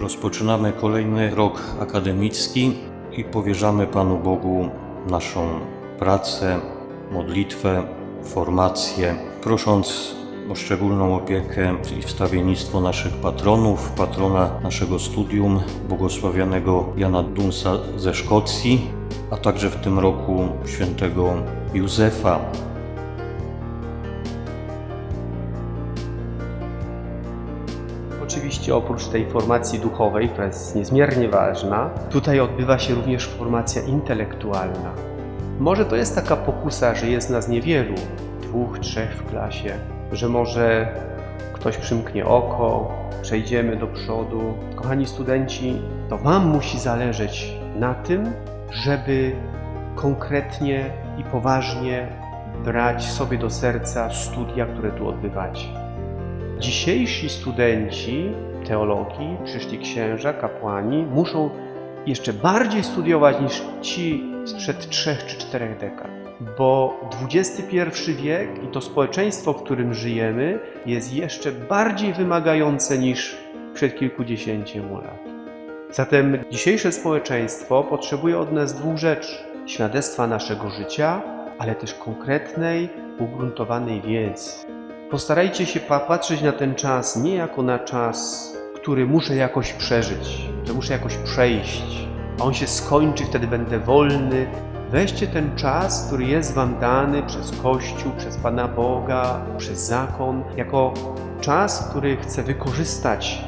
Rozpoczynamy kolejny rok akademicki i powierzamy Panu Bogu naszą pracę, modlitwę, formację, prosząc o szczególną opiekę i wstawiennictwo naszych patronów, patrona naszego studium, błogosławionego Jana Dunsa ze Szkocji, a także w tym roku świętego Józefa, Oczywiście oprócz tej formacji duchowej, która jest niezmiernie ważna, tutaj odbywa się również formacja intelektualna. Może to jest taka pokusa, że jest nas niewielu, dwóch, trzech w klasie, że może ktoś przymknie oko, przejdziemy do przodu. Kochani studenci, to Wam musi zależeć na tym, żeby konkretnie i poważnie brać sobie do serca studia, które tu odbywacie. Dzisiejsi studenci teologii, przyszli księża, kapłani, muszą jeszcze bardziej studiować niż ci sprzed trzech czy czterech dekad. Bo XXI wiek i to społeczeństwo, w którym żyjemy, jest jeszcze bardziej wymagające niż przed kilkudziesięciu lat. Zatem dzisiejsze społeczeństwo potrzebuje od nas dwóch rzeczy: świadectwa naszego życia, ale też konkretnej, ugruntowanej wiedzy. Postarajcie się pa- patrzeć na ten czas nie jako na czas, który muszę jakoś przeżyć, że muszę jakoś przejść, a on się skończy, wtedy będę wolny. Weźcie ten czas, który jest Wam dany przez Kościół, przez Pana Boga, przez zakon, jako czas, który chcę wykorzystać,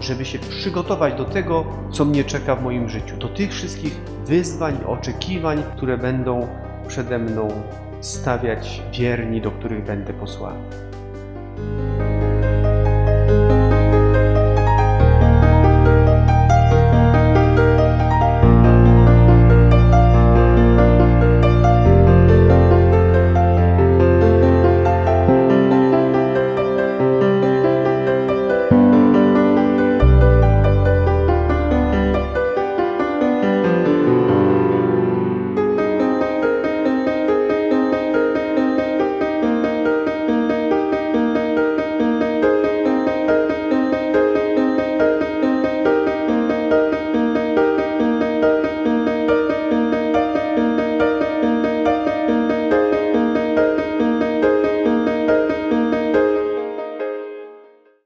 żeby się przygotować do tego, co mnie czeka w moim życiu, do tych wszystkich wyzwań, oczekiwań, które będą przede mną stawiać wierni, do których będę posłany.